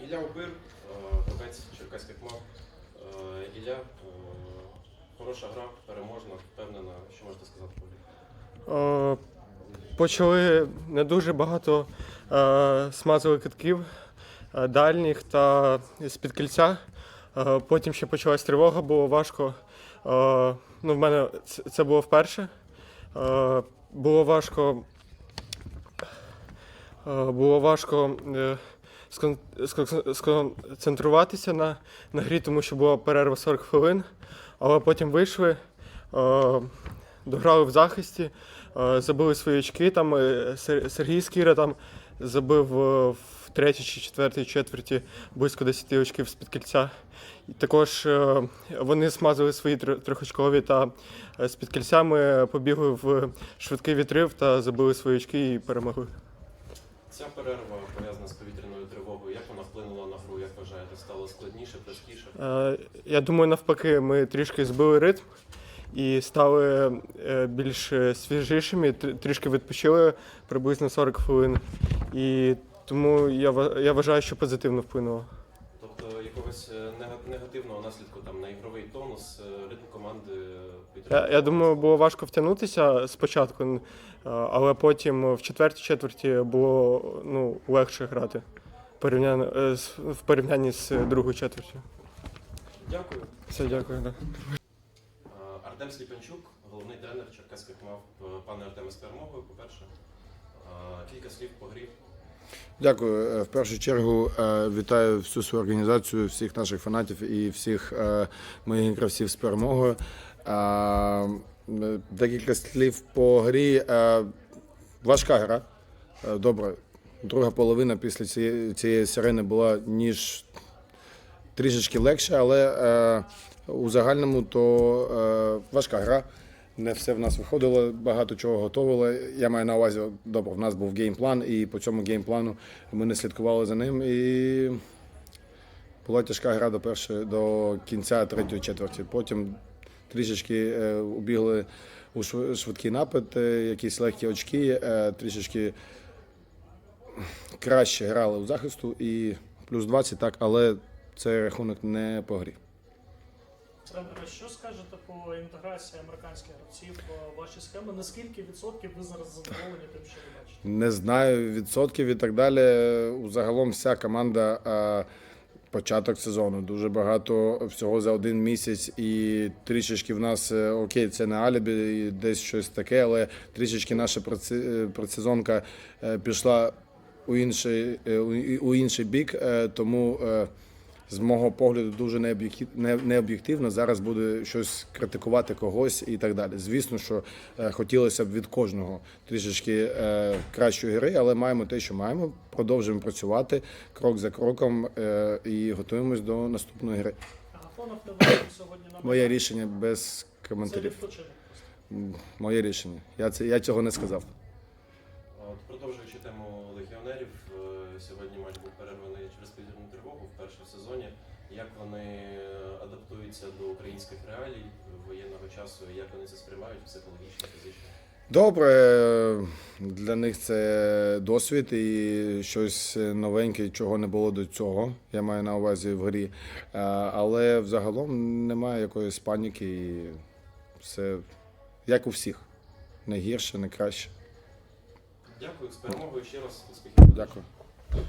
Ілля Убир, е, гравець черкаських мав. Е, Ілля, е, хороша гра, переможна, впевнена. Що можете сказати про Почали не дуже багато смазали китків дальніх та з-під кільця. Потім ще почалась тривога, було важко. Ну, в мене це- було вперше. Було важко. Було важко сконцентруватися на, на грі, тому що була перерва 40 хвилин, але потім вийшли. е, дограли в захисті, е, забили свої очки. Там е, Сергій Скіра там забив е, в третій чи четвертій четверті близько 10 очків з-під кільця. І також е, вони смазали свої тр- трьохочкові та е, з-під кільця ми побігли в швидкий відрив та забили свої очки і перемогли. Ця перерва пов'язана з повітряною тривогою. Як вона вплинула на гру? Як вважаєте? Стало складніше, простіше? Е, Я думаю, навпаки, ми трішки збили ритм і стали е, більш свіжішими, тр- трішки відпочили приблизно 40 хвилин. І тому я, ва- я вважаю, що позитивно вплинуло. Якогось е, негативного наслідку там на ігровий тонус, е, ритм команди Я, я думаю, було важко втягнутися спочатку, е, але потім в четвертій четверті було ну, легше грати порівняно, е, в порівнянні з другою четвертю. Дякую. Все, дякую. Да. Е, Артем Сліпенчук, головний тренер черкаських мав. Е, Пане Артеме, з перемогою, по-перше. Е, Кілька слів по грі. Дякую. Е, В першу чергу е, вітаю всю свою організацію, всіх наших фанатів і всіх е, моїх гравців з перемогою. Декілька слів по грі. Важка гра. Добре. Друга половина після цієї, цієї сирени була ніж трішечки легше, але у загальному то важка гра. Не все в нас виходило, багато чого готували. Я маю на увазі, добре, в нас був геймплан, і по цьому геймплану ми не слідкували за ним. І була тяжка гра до першої, до кінця третьої четверті. Потім трішечки е, убігли у шв- швидкий напад, е, якісь легкі очки, е, трішечки краще грали у захисту і плюс 20, так, але цей рахунок не по грі. Тренере, що скажете по інтеграції американських гравців в ваші схеми? Наскільки відсотків ви зараз задоволені тим, що ви бачите? Не знаю відсотків і так далі. Загалом вся команда початок сезону. Дуже багато всього за один місяць, і трішечки в нас е, окей, це не алібі, і десь щось таке, але трішечки наша е, предсезонка е, пішла у інший, у- інший бік, тому. З мого погляду, дуже необ'єктив- необ'єктивно зараз буде щось критикувати когось і так далі. Звісно, що е, хотілося б від кожного трішечки е, кращої гри, але маємо те, що маємо. Продовжуємо працювати крок за кроком е, і готуємось до наступної гри. Агафонов сьогодні на Моє рішення без коментарів. Моє рішення. Я це я цього не сказав. От, Продовжуючи тему легіонерів, е, сьогодні матч був перерваний через повітряну тривогу в сезоні. Як вони е, адаптуються до українських реалій воєнного часу, як вони це сприймають психологічно, фізично? Добре, для них це досвід і щось новеньке, чого не було до цього. Я маю на увазі в грі. Е, Але взагалом немає якоїсь паніки і все як у всіх. Не гірше, не краще. Дякую з перемогою ще раз. Успіхів. Дякую.